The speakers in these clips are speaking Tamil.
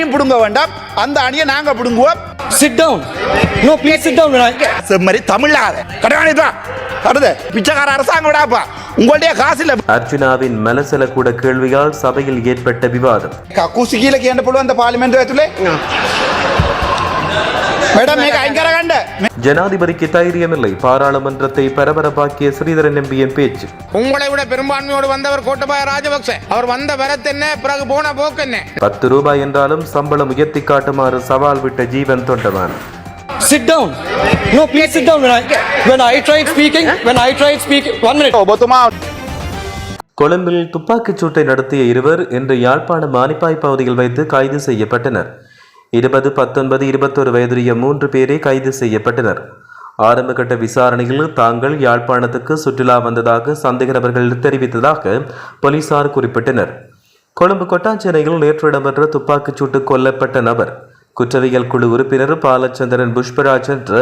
அணியும் பிடுங்க வேண்டாம். அந்த அணியை நாங்க பிடுங்குவோம். Sit down no please sit down மாதிரி தமிழ்நாடு கடவாணி தான். பிச்சைக்கார அரசாங்கம் விடாப்பா. உங்களுடைய காசு இல்ல. அர்ஜுனாவின் மனசுல கூட கேள்வியால் சபையில் ஏற்பட்ட விவாதம். கக்கூசி கீழே கேண்டப்படுவோம் அந்த பார்லிமெண்ட் வேத்துல. மேடம் மேக ஐங்கரகாண்ட ஜனாதிபதிக்கு தைரியமில்லை பாராளுமன்றத்தை பரபரப்பாக்கிய ஸ்ரீதரன் எம்பியின் பேச்சு உங்களை விட பெரும்பான்மையோடு வந்தவர் கோட்டபாய ராஜபக்சே அவர் வந்த வரத்தென்ன பிறகு போன போக்கென்ன பத்து ரூபாய் என்றாலும் சம்பளம் உயர்த்தி காட்டுமாறு சவால் விட்ட ஜீவன் Thondaman Sit down. No, please sit down. When I, when I tried speaking, when I tried speaking, one minute. ஒபத்துமா கொழும்பில் துப்பாக்கிச் சூட்டை நடத்திய இருவர் இன்று யாழ்ப்பாணம் மானிப்பாய் பகுதியில் வைத்து கைது செய்யப்பட்டனர் இருபது பத்தொன்பது இருபத்தொரு வயதுடைய மூன்று பேரே கைது செய்யப்பட்டனர். ஆரம்பகட்ட விசாரணையில் தாங்கள் யாழ்ப்பாணத்துக்கு சுற்றுலா வந்ததாக சந்தேக நபர்கள் தெரிவித்ததாக போலீசார் குறிப்பிட்டனர். கொழும்பு கொட்டாஞ்சேனையில் நேற்று இடம்பெற்ற துப்பாக்கிச் சூட்டு கொல்லப்பட்ட நபர் குற்றவியல் குழு உறுப்பினர் பாலச்சந்திரன் புஷ்பராஜ் என்ற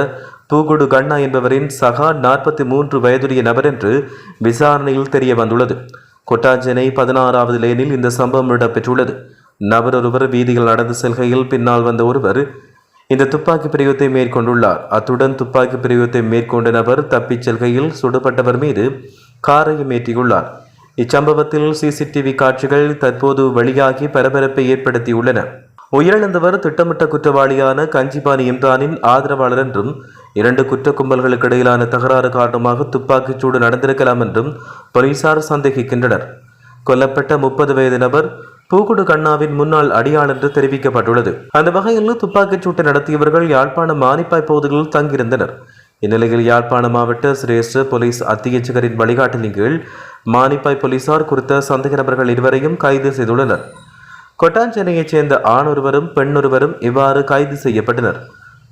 பூகுடு கண்ணா என்பவரின் சகா நாற்பத்தி மூன்று வயதுடைய நபர் என்று விசாரணையில் தெரிய வந்துள்ளது கொட்டாஞ்சேனை பதினாறாவது லேனில் இந்த சம்பவம் இடம்பெற்றுள்ளது. நபர் ஒருவர் வீதியில் நடந்து செல்கையில் பின்னால் வந்த ஒருவர் இந்த துப்பாக்கி பிரயோகத்தை மேற்கொண்டுள்ளார். அத்துடன் துப்பாக்கி பிரயோகத்தை மேற்கொண்ட நபர் தப்பிச் செல்கையில் சுடப்பட்டவர் மீது காரையும் ஏற்றியுள்ளார். இச்சம்பவத்தில் சிசிடிவி காட்சிகள் தற்போது வெளியாகி பரபரப்பை ஏற்படுத்தியுள்ளன. உயிரிழந்தவர் திட்டமிட்ட குற்றவாளியான கஞ்சிபானி இம்ரானின் ஆதரவாளர் என்றும் இரண்டு குற்ற கும்பல்களுக்கு இடையிலான தகராறு காரணமாக துப்பாக்கிச் சூடு நடந்திருக்கலாம் என்றும் போலீசார் சந்தேகிக்கின்றனர். கொல்லப்பட்ட முப்பது வயது நபர் பூக்குடு கண்ணாவின் முன்னாள் அடியாள் என்று தெரிவிக்கப்பட்டுள்ளது. அந்த வகையில் துப்பாக்கிச் சூட்டை நடத்தியவர்கள் யாழ்ப்பாணம் மானிப்பாய் பகுதிகளில் தங்கியிருந்தனர். இந்நிலையில் யாழ்ப்பாண மாவட்ட சிரேஷ்ட போலீஸ் அத்தியட்சகரின் வழிகாட்டலின் கீழ் மானிப்பாய் போலீசார் குறித்த சந்தேக நபர்கள் இருவரையும் கைது செய்துள்ளனர். கொட்டாஞ்சேனையைச் சேர்ந்த ஆண் ஒருவரும் பெண் ஒருவரும் இவ்வாறு கைது செய்யப்பட்டனர்.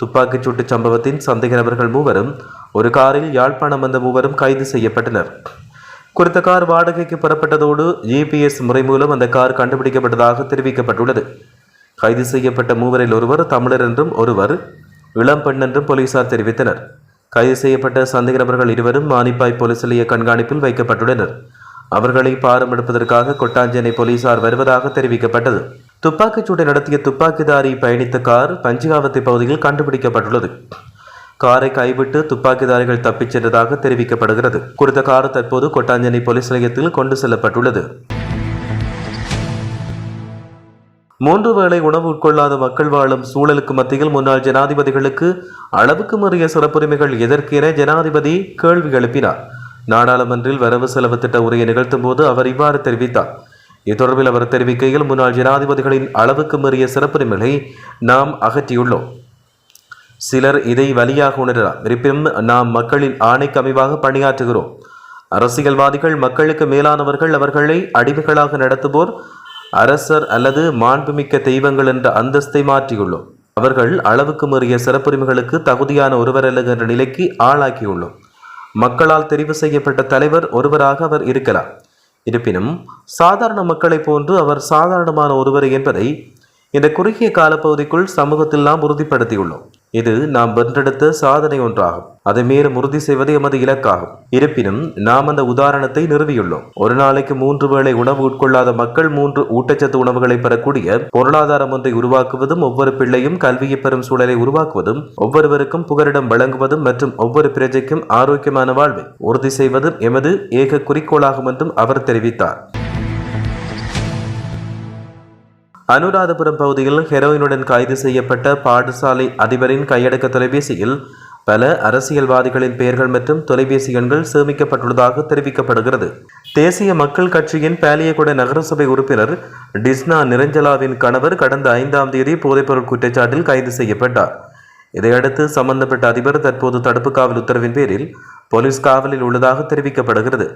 துப்பாக்கிச் சூட்டு சம்பவத்தின் சந்தேக நபர்கள் மூவரும் ஒரு காரில் யாழ்ப்பாணம் வந்த மூவரும் கைது செய்யப்பட்டனர். குறித்த கார் வாடகைக்கு பெறப்பட்டதோடு ஜிபிஎஸ் முறை மூலம் அந்த கார் கண்டுபிடிக்கப்பட்டதாக தெரிவிக்கப்பட்டுள்ளது. கைது செய்யப்பட்ட மூவரில் ஒருவர் தமிழர் என்றும் ஒருவர் இளம் பெண் என்றும் போலீசார் தெரிவித்தனர். கைது செய்யப்பட்ட சந்தேக நபர்கள் இருவரும் மானிப்பாய் போலீஸ் நிலைய கண்காணிப்பில் வைக்கப்பட்டுள்ளனர். அவர்களை பாரம் எடுப்பதற்காக கொட்டாஞ்சேனை போலீசார் வருவதாக தெரிவிக்கப்பட்டது. துப்பாக்கிச்சூட்டை நடத்திய துப்பாக்கிதாரி பயணித்த கார் பஞ்சிகாவத்தை பகுதியில் கண்டுபிடிக்கப்பட்டுள்ளது. காரை கைவிட்டு துப்பாக்கிதாரிகள் தப்பிச் சென்றதாக தெரிவிக்கப்படுகிறது. குறித்த கார் தற்போது கொட்டாஞ்சேனை போலீஸ் நிலையத்தில் கொண்டு செல்லப்பட்டுள்ளது. மூன்று வேளை உணவு உட்கொள்ளாத மக்கள் வாழும் சூழலுக்கு மத்தியில் முன்னாள் ஜனாதிபதிகளுக்கு அளவுக்கு மீறிய சிறப்புரிமைகள் எதற்கென ஜனாதிபதி கேள்வி எழுப்பினார். நாடாளுமன்றில் வரவு செலவு திட்ட உரையை நிகழ்த்தும் போது அவர் இவ்வாறு தெரிவித்தார். இத்தொடர்பில் அவர் தெரிவிக்கையில் முன்னாள் ஜனாதிபதிகளின் அளவுக்கு மீறிய சிறப்புரிமைகளை நாம் அகற்றியுள்ளோம். சிலர் இதை வலியாக உணரலாம் இருப்பினும் நாம் மக்களின் ஆணைக்கு அமைவாக பணியாற்றுகிறோம். அரசியல்வாதிகள் மக்களுக்கு மேலானவர்கள் அவர்களை அடிமைகளாக நடத்துவோர் அரசர் அல்லது மாண்புமிக்க தெய்வங்கள் என்ற அந்தஸ்தை மாற்றியுள்ளோம். அவர்கள் அளவுக்கு மீறிய சிறப்புரிமைகளுக்கு தகுதியான ஒருவர் அல்ல என்ற நிலைக்கு ஆளாக்கியுள்ளோம் மக்களால் தெரிவு செய்யப்பட்ட தலைவர் ஒருவராக அவர் இருக்கலாம் இருப்பினும் சாதாரண மக்களைப் போன்று அவர் சாதாரணமான ஒருவர் என்பதை இந்த குறுகிய காலப்பகுதிக்குள் சமூகத்தில் நாம் உறுதிப்படுத்தியுள்ளோம். இது நாம் வென்றெடுத்த சாதனை ஒன்றாகும். அதை மேலும் உறுதி செய்வது எமது இலக்காகும். இருப்பினும் நாம் அந்த உதாரணத்தை நிறுவியுள்ளோம். ஒரு நாளைக்கு மூன்று வேளை உணவு உட்கொள்ளாத மக்கள் மூன்று ஊட்டச்சத்து உணவுகளை பெறக்கூடிய பொருளாதாரம் ஒன்றை உருவாக்குவதும் ஒவ்வொரு பிள்ளையும் கல்வியை பெறும் சூழலை உருவாக்குவதும் ஒவ்வொருவருக்கும் புகலிடம் வழங்குவதும் மற்றும் ஒவ்வொரு பிரஜைக்கும் ஆரோக்கியமான வாழ்வை உறுதி செய்வதும் எமது ஏக குறிக்கோளாகும் என்றும் அவர் தெரிவித்தார். அனுராதபுரம் பகுதியில் ஹெரோயினுடன் கைது செய்யப்பட்ட பாடசாலை அதிபரின் கையடக்க தொலைபேசியில் பல அரசியல்வாதிகளின் பெயர்கள் மற்றும் தொலைபேசி எண்கள் சேமிக்கப்பட்டுள்ளதாக தெரிவிக்கப்படுகிறது. தேசிய மக்கள் கட்சியின் பாலியகுட நகரசபை உறுப்பினர் டிஸ்னா நிரஞ்சலாவின் கணவர் கடந்த ஐந்தாம் தேதி போதைப்பொருள் குற்றச்சாட்டில் கைது செய்யப்பட்டார். இதையடுத்து சம்பந்தப்பட்ட அதிபர் தற்போது தடுப்பு காவல் உத்தரவின் பேரில் போலீஸ் காவலில் உள்ளதாக தெரிவிக்கப்படுகிறது.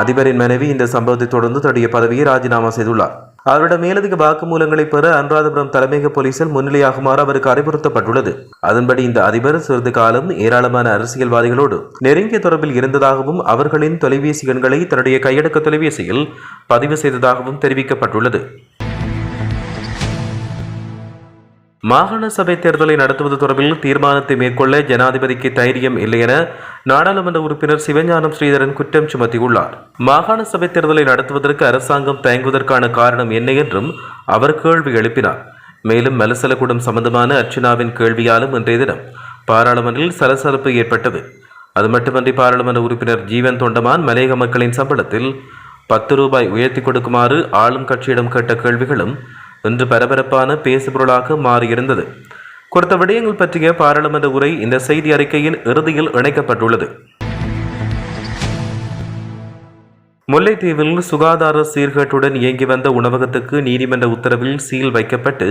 அதிபரின் மனைவி இந்த சம்பவத்தை தொடர்ந்து தன்னுடைய பதவியை ராஜினாமா செய்துள்ளார். அவரிடம் மேலதிக வாக்குமூலங்களை பெற அனுராதபுரம் தலைமையக போலீசில் முன்னிலையாகுமாறு அவருக்கு அறிவுறுத்தப்பட்டுள்ளது. அதன்படி இந்த அதிபர் சிறிது காலம் ஏராளமான அரசியல்வாதிகளோடு நெருங்கிய தொடர்பில் இருந்ததாகவும் அவர்களின் தொலைபேசி எண்களை தன்னுடைய கையடக்க தொலைபேசியில் பதிவு செய்ததாகவும் தெரிவிக்கப்பட்டுள்ளது. மாகாண சபை தேர்தலை நடத்துவது தொடர்பில் தீர்மானத்தை மேற்கொள்ள ஜனாதிபதிக்கு தைரியம் இல்லை என நாடாளுமன்ற உறுப்பினர் சிவஞானம் ஸ்ரீதரன் குற்றம் சுமத்தியுள்ளார். மாகாண சபை தேர்தலை நடத்துவதற்கு அரசாங்கம் தயங்குவதற்கான காரணம் என்ன என்றும் அவர் கேள்வி எழுப்பினார். மேலும் மலசலகுடம் சம்பந்தமான அர்ச்சனாவின் கேள்வியாலும் இன்றைய தினம் பாராளுமன்றில் சலசலப்பு ஏற்பட்டது. அது மட்டுமன்றி பாராளுமன்ற உறுப்பினர் ஜீவன் தொண்டமான் மலையக மக்களின் சம்பளத்தில் பத்து ரூபாய் உயர்த்தி கொடுக்குமாறு ஆளும் கட்சியிடம் கேட்ட கேள்விகளும் இன்று பரபரப்பான பேசுபொருளாக மாறியிருந்தது. குறித்த விடயங்கள் பற்றிய பாராளுமன்ற உரை இந்த செய்தி அறிக்கையின் இறுதியில் இணைக்கப்பட்டுள்ளது. முல்லைத்தீவில் சுகாதார சீர்கேட்டுடன் இயங்கி வந்த உணவகத்துக்கு நீதிமன்ற உத்தரவில் சீல் வைக்கப்பட்டு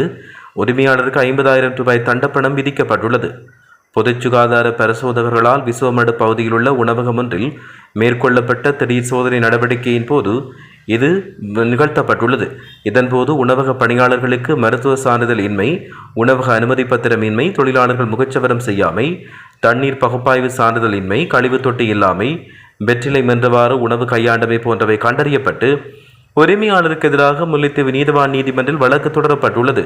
உரிமையாளருக்கு ஐம்பதாயிரம் ரூபாய் தண்டப்பணம் விதிக்கப்பட்டுள்ளது. பொது சுகாதார பரிசோதகர்களால் விசுவமடு பகுதியில் உள்ள உணவகம் ஒன்றில் மேற்கொள்ளப்பட்ட திடீர் சோதனை நடவடிக்கையின் போது இது நிகழ்த்தப்பட்டுள்ளது. இதன்போது உணவக பணியாளர்களுக்கு மருத்துவ சான்றிதழ் இன்மை உணவக அனுமதி பத்திரம் இன்மை தொழிலாளர்கள் முகச்சவரம் செய்யாமை தண்ணீர் பகுப்பாய்வு சான்றிதழ் இன்மை கழிவு தொட்டி இல்லாமை வெற்றிலை மென்றவாறு உணவு கையாண்டமை போன்றவை கண்டறியப்பட்டு உரிமையாளருக்கு எதிராக முல்லைத்தீவு நீதிவான் நீதிமன்றில் வழக்கு தொடரப்பட்டுள்ளது.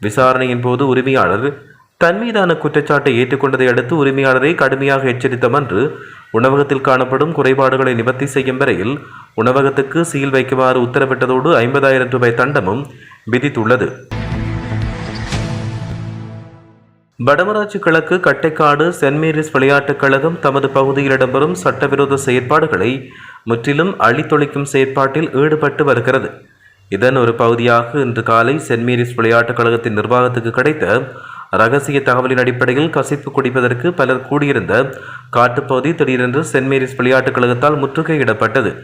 விசாரணையின் போது உரிமையாளர் தன் மீதான குற்றச்சாட்டை ஏற்றுக்கொண்டதை அடுத்து உரிமையாளரை கடுமையாக எச்சரித்த மன்று உணவகத்தில் காணப்படும் குறைபாடுகளை நிவர்த்தி செய்யும் வரையில் உணவகத்துக்கு சீல் வைக்குமாறு உத்தரவிட்டதோடு ஐம்பதாயிரம் ரூபாய் தண்டமும் விதித்துள்ளது. வடமராட்சி கிழக்கு கட்டைக்காடு சென்ட் மேரிஸ் விளையாட்டுக் கழகம் தமது பகுதியில் இடம்பெறும் சட்டவிரோத செயற்பாடுகளை முற்றிலும் அழித்தொழிக்கும் செயற்பாட்டில் ஈடுபட்டு வருகிறது. இதன் ஒரு பகுதியாக இன்று காலை சென்ட் மேரிஸ் விளையாட்டுக் கழகத்தின் நிர்வாகத்துக்கு கிடைத்த ரகசிய தகவலின் அடிப்படையில் கசிப்பு குடிப்பதற்கு பலர் கூடியிருந்த காட்டுப்பகுதி திடீரென்று சென்ட் மேரிஸ் விளையாட்டுக் கழகத்தால் முற்றுகையிடப்பட்டது.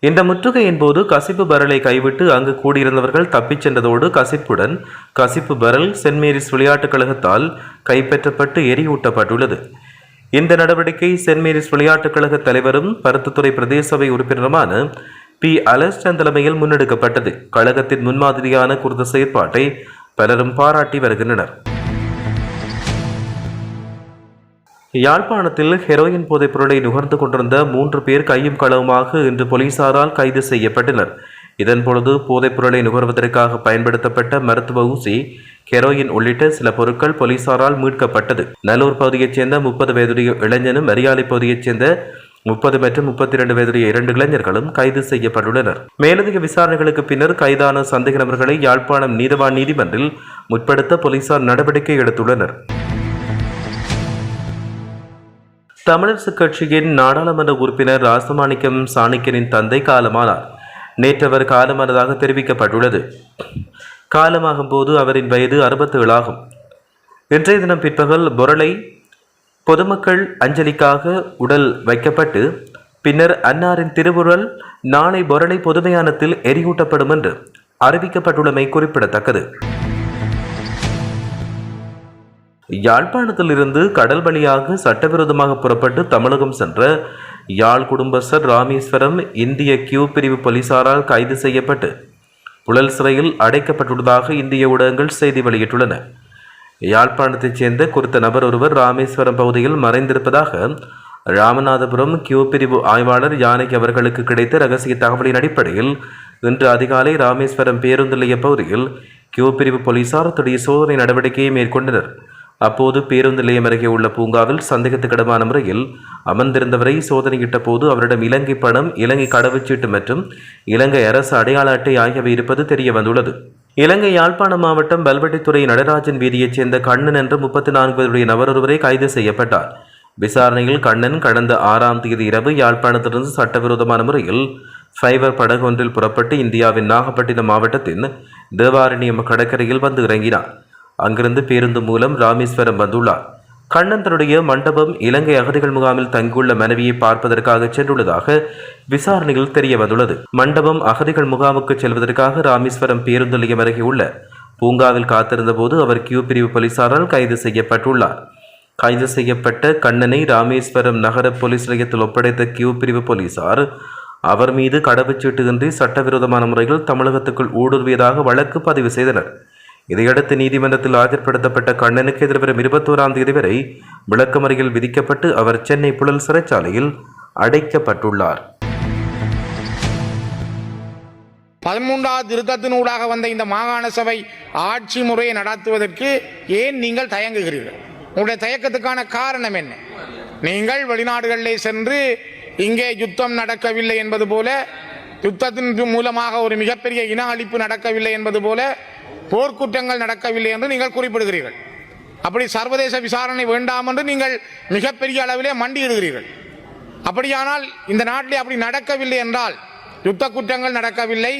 இந்த முற்றுகையின் போது கசிப்பு பரலை கைவிட்டு அங்கு கூடியிருந்தவர்கள் தப்பிச் சென்றதோடு கசிப்புடன் கசிப்பு பரல் சென்ட் மேரிஸ் விளையாட்டுக் கழகத்தால் கைப்பற்றப்பட்டு எரியூட்டப்பட்டுள்ளது. இந்த நடவடிக்கை சென்ட் மேரிஸ் விளையாட்டுக் கழக தலைவரும் பருத்துத்துறை பிரதேச சபை உறுப்பினருமான பி. அலஸ்டன் தலைமையில் முன்னெடுக்கப்பட்டது. கழகத்தின் முன்மாதிரியான குறித்த செயற்பாட்டை பலரும் பாராட்டி வருகின்றனர். யாழ்ப்பாணத்தில் ஹெரோயின் போதைப் பொருளை நுகர்ந்து கொண்டிருந்த மூன்று பேர் கையும் களவுமாக இன்று போலீசாரால் கைது செய்யப்பட்டனர். இதன்பொழுது போதைப் பொருளை நுகர்வதற்காக பயன்படுத்தப்பட்ட மருத்துவ ஊசி ஹெரோயின் உள்ளிட்ட சில பொருட்கள் போலீசாரால் மீட்கப்பட்டது. நல்லூர் பகுதியைச் சேர்ந்த முப்பது வயதுடைய இளைஞனும் அரியாலை பகுதியைச் சேர்ந்த முப்பது மற்றும் முப்பத்தி இரண்டு வயதுடைய இரண்டு இளைஞர்களும் கைது செய்யப்பட்டுள்ளனர். மேலதிக விசாரணைகளுக்கு பின்னர் கைதான சந்தேக நபர்களை யாழ்ப்பாணம் நீதவான் நீதிமன்றில் முற்படுத்த போலீசார் நடவடிக்கை எடுத்துள்ளனர். தமிழரசு கட்சியின் நாடாளுமன்ற உறுப்பினர் ராசமாணிக்கம் சாணக்கியனின் தந்தை காலமானார். நேற்று அவர் காலமானதாக தெரிவிக்கப்பட்டுள்ளது. காலமாகும் போது அவரின் வயது அறுபத்து ஏழாகும் இன்றைய தினம் பிற்பகல் பொருளை பொதுமக்கள் அஞ்சலிக்காக உடல் வைக்கப்பட்டு பின்னர் அன்னாரின் திருவுருள் நாளை பொருளை பொதுமையானத்தில் எரியூட்டப்படும் என்று அறிவிக்கப்பட்டுள்ளமை குறிப்பிடத்தக்கது. யாழ்ப்பாணத்திலிருந்து கடல் வழியாக சட்டவிரோதமாக புறப்பட்டு தமிழகம் சென்ற யாழ் குடும்பஸ்தர் ராமேஸ்வரம் இந்திய கியூ பிரிவு போலீசாரால் கைது செய்யப்பட்டு புழல் சிறையில் அடைக்கப்பட்டுள்ளதாக இந்திய ஊடகங்கள் செய்தி வெளியிட்டுள்ளன. யாழ்ப்பாணத்தைச் சேர்ந்த குறித்த நபர் ஒருவர் ராமேஸ்வரம் பகுதியில் மறைந்திருப்பதாக ராமநாதபுரம் கியூ பிரிவு ஆய்வாளர் யானைக்கு அவர்களுக்கு கிடைத்த ரகசிய தகவலின் அடிப்படையில் இன்று அதிகாலை ராமேஸ்வரம் பேருந்து நிலைய பகுதியில் கியூ பிரிவு போலீசார் திடீர் சோதனை நடவடிக்கையை மேற்கொண்டனர். அப்போது பேருந்து நிலையம் அருகே உள்ள பூங்காவில் சந்தேகத்துக்கிடமான முறையில் அமர்ந்திருந்தவரை சோதனையிட்ட போது அவரிடம் இலங்கை பணம் இலங்கை கடவுச்சீட்டு மற்றும் இலங்கை அரசு அடையாள அட்டை ஆகியவை இருப்பது தெரிய வந்துள்ளது இலங்கை யாழ்ப்பாணம் மாவட்டம் பல்வெட்டித்துறை நடராஜன் வீதியைச் சேர்ந்த கண்ணன் என்ற முப்பத்தி நான்கு வயதுடைய நபர் ஒருவரை கைது செய்யப்பட்டார். விசாரணையில் கண்ணன் கடந்த ஆறாம் தேதி இரவு யாழ்ப்பாணத்திலிருந்து சட்டவிரோதமான முறையில் ஃபைபர் படகு ஒன்றில் புறப்பட்டு இந்தியாவின் நாகப்பட்டினம் மாவட்டத்தின் தேவாரண்யம் கடற்கரையில் வந்து இறங்கினார். அங்கிருந்து பேருந்து மூலம் ராமேஸ்வரம் வந்துள்ளார். கண்ணன் தன்னுடைய மண்டபம் இலங்கை அகதிகள் முகாமில் தங்கியுள்ள மனைவியை பார்ப்பதற்காக சென்றுள்ளதாக விசாரணையில் தெரிய வந்துள்ளது மண்டபம் அகதிகள் முகாமுக்கு செல்வதற்காக ராமேஸ்வரம் பேருந்து நிலையம் அருகே உள்ள பூங்காவில் காத்திருந்த போது அவர் கியூ பிரிவு போலீசாரால் கைது செய்யப்பட்டுள்ளார். கைது செய்யப்பட்ட கண்ணனை ராமேஸ்வரம் நகர போலீஸ் நிலையத்தில் ஒப்படைத்த கியூ பிரிவு போலீசார் அவர் மீது கடவுச்சீட்டுயின்றி சட்டவிரோதமான முறையில் தமிழகத்துக்குள் ஊடுருவியதாக வழக்கு பதிவு செய்தனர். இதையடுத்து நீதிமன்றத்தில் ஆஜர்படுத்தப்பட்ட கண்ணனுக்கு எதிர்வரும் இருபத்தோராம் தேதி வரை விளக்கமறியில் விதிக்கப்பட்டு அவர் சென்னை புழல் சிறைச்சாலையில் அடைக்கப்பட்டுள்ளார். பதிமூன்றாவது திருத்தத்தினூடாக வந்த இந்த மாகாண சபை ஆட்சி முறையை நடத்துவதற்கு ஏன் நீங்கள் தயங்குகிறீர்கள்? உங்களுடைய தயக்கத்துக்கான காரணம் என்ன? நீங்கள் வெளிநாடுகளிலே சென்று இங்கே யுத்தம் நடக்கவில்லை என்பது போல யுத்தத்தின் மூலமாக ஒரு மிகப்பெரிய இன அழிப்பு நடக்கவில்லை என்பது போல போர்க்குற்றங்கள் நடக்கவில்லை என்று நீங்கள் குறிப்பிடுகிறீர்கள். அப்படி சர்வதேச விசாரணை வேண்டாம் என்று நீங்கள் மிகப்பெரிய அளவிலே மண்டியிடுகிறீர்கள். அப்படியானால் இந்த நாட்டிலே அப்படி நடக்கவில்லை என்றால் யுத்த குற்றங்கள் நடக்கவில்லை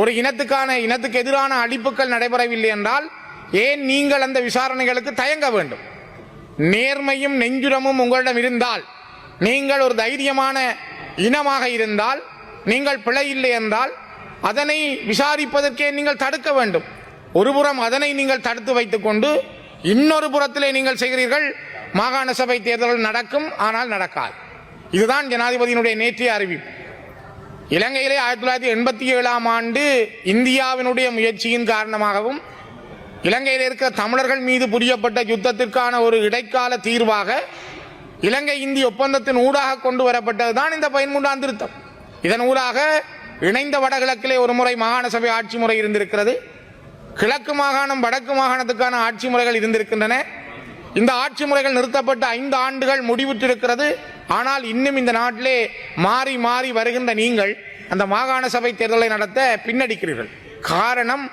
ஒரு இனத்துக்கான இனத்துக்கு எதிரான அடிப்புகள் நடைபெறவில்லை என்றால் ஏன் நீங்கள் அந்த விசாரணைகளுக்கு தயங்க வேண்டும்? நேர்மையும் நெஞ்சுரமும் உங்களிடம் இருந்தால் நீங்கள் ஒரு தைரியமான இனமாக இருந்தால் நீங்கள் பிழை இல்லை என்றால் அதனை விசாரிப்பதற்கே நீங்கள் தடுக்க வேண்டும். ஒருபுறம் அதனை நீங்கள் தடுத்து வைத்துக்கொண்டு இன்னொரு புறத்திலே நீங்கள் செய்கிறீர்கள் மாகாண சபை தேர்தல்கள் நடக்கும் ஆனால் நடக்காது. இதுதான் ஜனாதிபதியினுடைய நேற்றைய அறிவிப்பு. இலங்கையிலே ஆயிரத்தி தொள்ளாயிரத்தி எண்பத்தி ஏழாம் ஆண்டு இந்தியாவினுடைய முயற்சியின் காரணமாகவும் இலங்கையில் இருக்கிற தமிழர்கள் மீது புரியப்பட்ட யுத்தத்திற்கான ஒரு இடைக்கால தீர்வாக இலங்கை இந்திய ஒப்பந்தத்தின் ஊடாக கொண்டு வரப்பட்டதுதான் இந்த பதிமூன்றாம் திருத்தம். இதன் ஊடாக இணைந்த வடகிழக்கிலே ஒரு முறை மாகாண சபை ஆட்சி முறை இருந்திருக்கிறது. கிழக்கு மாகாணம் வடக்கு மாகாணத்துக்கான ஆட்சி முறைகள் இருந்திருக்கின்றன. இந்த ஆட்சி முறைகள் நிறுத்தப்பட்ட ஐந்து ஆண்டுகள் முடிவுற்றிருக்கிறது ஆனால் இன்னும் இந்த நாட்டிலே மாறி மாறி வருகின்ற நீங்கள் அந்த மாகாண சபை தேர்தலை நடத்த பின்னடிக்கிறீர்கள். காரணம்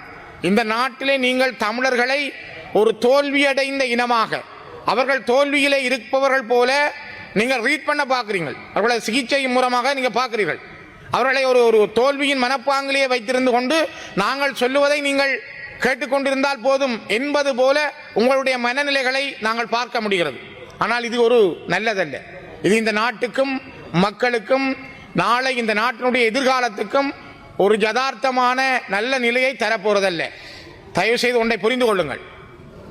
இந்த நாட்டிலே நீங்கள் தமிழர்களை ஒரு தோல்வியடைந்த இனமாக அவர்கள் தோல்வியிலே இருப்பவர்கள் போல நீங்கள் ரீட் பண்ண பார்க்குறீங்கள் அவர்களை சிகிச்சை மூலமாக நீங்கள் பார்க்குறீர்கள். அவர்களை ஒரு ஒரு தோல்வியின் மனப்பாங்கிலேயே வைத்திருந்து கொண்டு நாங்கள் சொல்லுவதை நீங்கள் கேட்டுக்கொண்டிருந்தால் போதும் என்பது போல உங்களுடைய மனநிலைகளை நாங்கள் பார்க்க முடிகிறது. ஆனால் இது ஒரு நல்லதல்ல. இது இந்த நாட்டுக்கும் மக்களுக்கும் நாளை இந்த நாட்டினுடைய எதிர்காலத்துக்கும் ஒரு யதார்த்தமான நல்ல நிலையை தரப்போறதல்ல. தயவு செய்து ஒன்றை புரிந்து கொள்ளுங்கள்.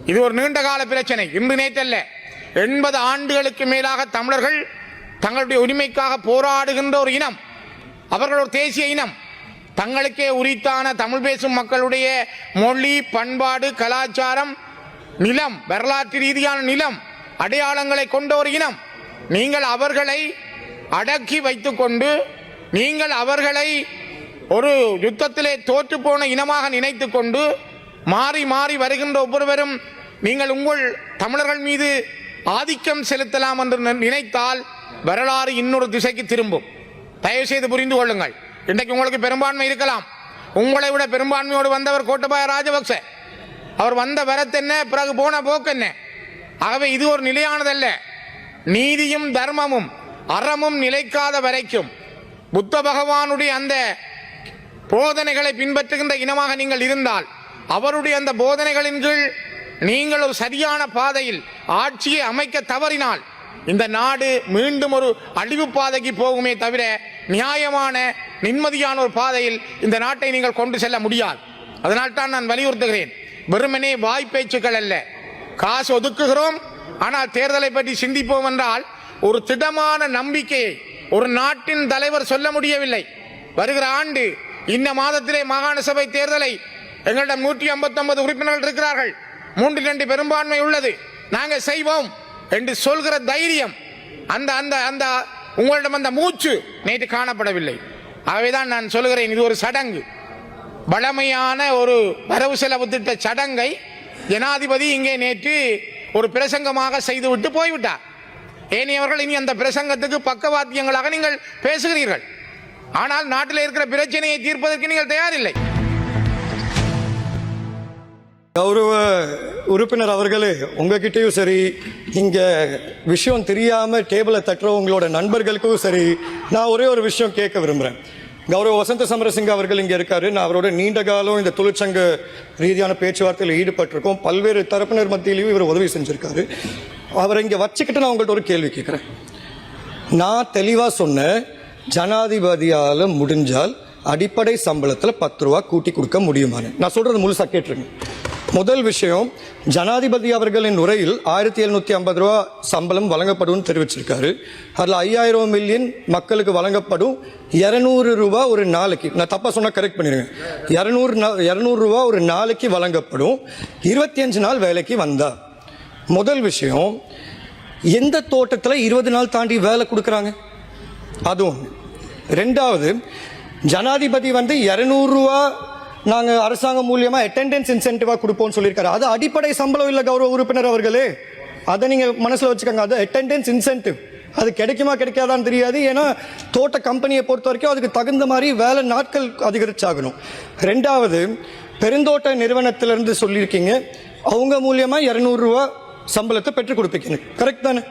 இது ஒரு நீண்ட கால பிரச்சனை. இன்று நேற்றல்ல. எண்பது ஆண்டுகளுக்கு மேலாக தமிழர்கள் தங்களுடைய உரிமைக்காக போராடுகின்ற ஒரு இனம். அவர்கள் ஒரு தேசிய இனம். தங்களுக்கே உரித்தான தமிழ் பேசும் மக்களுடைய மொழி பண்பாடு கலாச்சாரம் நிலம் வரலாற்று ரீதியான நிலம் அடையாளங்களை கொண்ட ஒரு இனம். நீங்கள் அவர்களை அடக்கி வைத்துக்கொண்டு நீங்கள் அவர்களை ஒரு யுத்தத்திலே தோற்று போன இனமாக நினைத்து கொண்டு மாறி மாறி வருகின்ற ஒவ்வொருவரும் நீங்கள் உங்கள் தமிழர்கள் மீது ஆதிக்கம் செலுத்தலாம் என்று நினைத்தால் வரலாறு இன்னொரு திசைக்கு திரும்பும். தயவுசெய்து புரிந்து கொள்ளுங்கள். இன்றைக்கு உங்களுக்கு பெரும்பான்மை இருக்கலாம். உங்களை விட பெரும்பான்மையோடு வந்தவர் கோட்டபாய ராஜபக்ச. அவர் வந்த வரத்து என்ன பிறகு போன போக்கு என்ன? ஆகவே இது ஒரு நிலையானதல்ல. நீதியும் தர்மமும் அறமும் நிலைக்காத வரைக்கும் புத்த பகவானுடைய அந்த போதனைகளை பின்பற்றுகின்ற இனமாக நீங்கள் இருந்தால் அவருடைய அந்த போதனைகளின் கீழ் நீங்கள் ஒரு சரியான பாதையில் ஆட்சியை அமைக்க தவறினால் இந்த நாடு மீண்டும் ஒரு அழிவு பாதைக்கு போகுமே தவிர நியாயமான நிம்மதியான ஒரு பாதையில் இந்த நாட்டை நீங்கள் கொண்டு செல்ல முடியாது. அதனால் தான் நான் வலியுறுத்துகிறேன். வெறுமனே வாய் பேச்சுக்கள் அல்ல. காசு ஒதுக்குகிறோம். ஆனால் தேர்தலை பற்றி சிந்திப்போம் என்றால் ஒரு திடமான நம்பிக்கையை ஒரு நாட்டின் தலைவர் சொல்ல முடியவில்லை. வருகிற ஆண்டு இந்த மாதத்திலே மாகாண சபை தேர்தலை எங்களிடம் நூற்றி ஐம்பத்தி உறுப்பினர்கள் இருக்கிறார்கள். மூன்று ரெண்டு பெரும்பான்மை உள்ளது. நாங்கள் செய்வோம் என்று சொல்கிற தைரியம் அந்த அந்த அந்த உங்களிடம் அந்த மூச்சு நேற்று காணப்படவில்லை. ஆகவேதான் நான் சொல்கிறேன் இது ஒரு சடங்கு. வளமையான ஒரு வரவு செலவு திட்ட சடங்கை ஜனாதிபதி இங்கே நேற்று ஒரு பிரசங்கமாக செய்துவிட்டு போய்விட்டார். ஏனையவர்கள் இனி அந்த பிரசங்கத்துக்கு பக்கவாத்தியங்களாக நீங்கள் பேசுகிறீர்கள். ஆனால் நாட்டில் இருக்கிற பிரச்சனையை தீர்ப்பதற்கு நீங்கள் தயாரில்லை. கௌரவ உறுப்பினர் அவர்களே உங்ககிட்டயும் சரி இங்க விஷயம் தெரியாம டேபிளை தட்டுறவங்களோட நண்பர்களுக்கும் சரி நான் ஒரே ஒரு விஷயம் கேட்க விரும்புறேன். கௌரவ வசந்த சமரசிங்க அவர்கள் இங்க இருக்காரு. நான் அவரோட நீண்ட காலம் இந்த தொழிற்சங்க ரீதியான பேச்சுவார்த்தையில் ஈடுபட்டிருக்கோம். பல்வேறு தரப்பினர் மத்தியிலையும் இவர் உதவி செஞ்சிருக்காரு. அவரை இங்க வச்சுக்கிட்டு நான் உங்கள்கிட்ட ஒரு கேள்வி கேட்குறேன். நான் தெளிவாக சொன்னேன் ஜனாதிபதியால் முடிஞ்சால் அடிப்படை சம்பளத்தில் பத்து ரூபா கூட்டி கொடுக்க முடியுமான்னு. நான் சொல்றது முழுசாக கேட்டுருங்க. முதல் விஷயம் ஜனாதிபதி அவர்களின் உரையில் ஆயிரத்தி எழுநூத்தி ஐம்பது ரூபா சம்பளம் வழங்கப்படும் தெரிவிச்சிருக்காரு. அதில் ஐயாயிரம் மில்லியன் மக்களுக்கு வழங்கப்படும். இரநூறு ரூபா ஒரு நாளைக்கு நான் தப்பா சொன்னா கரெக்ட் பண்ணிடுங்க இரநூறு இரநூறு ரூபா ஒரு நாளைக்கு வழங்கப்படும். இருபத்தி அஞ்சு நாள் வேலைக்கு வந்தா. முதல் விஷயம் எந்த தோட்டத்தில் இருபது நாள் தாண்டி வேலை கொடுக்குறாங்க? அதுவும் ரெண்டாவது ஜனாதிபதி வந்து இரநூறுவா நாங்கள் அரசாங்கம் மூலியமாக அட்டெண்டன்ஸ் இன்சென்டிவாக கொடுப்போம்னு சொல்லியிருக்காரு. அது அடிப்படை சம்பளம் இல்லை கௌரவ உறுப்பினர் அவர்களே. அதை நீங்கள் மனசில் வச்சுக்கோங்க. அது அட்டெண்டன்ஸ் இன்சென்டிவ் அது கிடைக்குமா கிடைக்காதான்னு தெரியாது. ஏன்னா தோட்ட கம்பெனியை பொறுத்த வரைக்கும் அதுக்கு தகுந்த மாதிரி வேலை நாட்கள் அதிகரிச்சாகணும். ரெண்டாவது பெருந்தோட்ட நிறுவனத்திலிருந்து சொல்லியிருக்கீங்க. அவங்க மூலியமாக இரநூறுவா சம்பளத்தை பெற்றுக் கொடுப்பீங்க. கரெக்ட் தானே?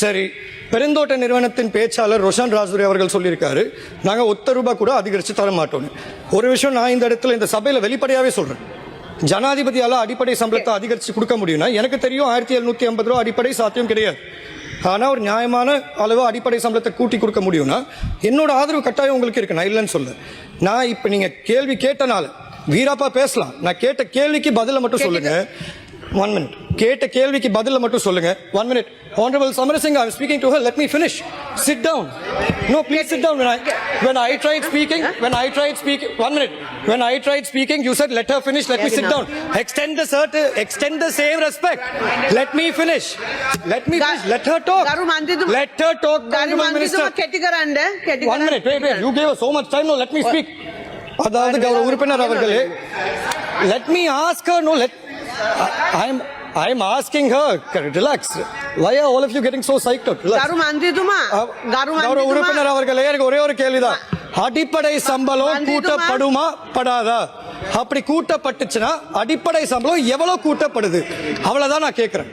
சரி பெருந்தோட்ட நிறுவனத்தின் பேச்சாளர் ரோஷன் ராஜுரி அவர்கள் சொல்லியிருக்காரு நாங்கள் ஒத்த ரூபாய் கூட அதிகரித்து தர மாட்டோம்னு ஒரு விஷயம் நான் இந்த இடத்துல இந்த சபையில் வெளிப்படையாகவே சொல்கிறேன் ஜனாதிபதியால் அடிப்படை சம்பளத்தை அதிகரித்து கொடுக்க முடியும்னா எனக்கு தெரியும் ஆயிரத்தி எழுநூற்றி ஐம்பது ரூபா அடிப்படை சாத்தியம் கிடையாது. ஆனால் ஒரு நியாயமான அளவு அடிப்படை சம்பளத்தை கூட்டி கொடுக்க முடியும்னா என்னோட ஆதரவு கட்டாயம் உங்களுக்கு இருக்கு நான் இல்லைன்னு சொல்ல நான் இப்போ நீங்கள் கேள்வி கேட்டனால வீராப்பா பேசலாம். நான் கேட்ட கேள்விக்கு பதில மட்டும் சொல்லுங்க. ஒன் மினிட் கேட்ட கேள்விக்கு பதில் மட்டும் சொல்லுங்க one minute honourable Samarasinghe I speaking to her let me finish sit down no please sit down when i when i tried speaking when i tried speaking one minute when i tried speaking you said let her finish let me sit down extend the cert extend the same respect let me finish let me finish. let her talk let her talk minister one minute wait wait you gave us so much time now let me speak அதாவது கௌரவ உறுப்பினர் அவர்களே let me ask no let I am I'm asking her, relax. Why are all of you getting so psyched out? Relax. கரு மாந்திதுமா கரு கௌரவ உறுப்பினர் அவர்களே எனக்கு ஒரே ஒரு கேள்விதான். அடிப்படை சம்பளம் கூட்டப்படுமா? படாதா? அப்படி கூட்டப்பட்டுச்சுன்னா அடிப்படை சம்பளம் எவ்வளவு கூட்டப்படுது? அவ்வளவுதான் நான் கேட்கிறேன்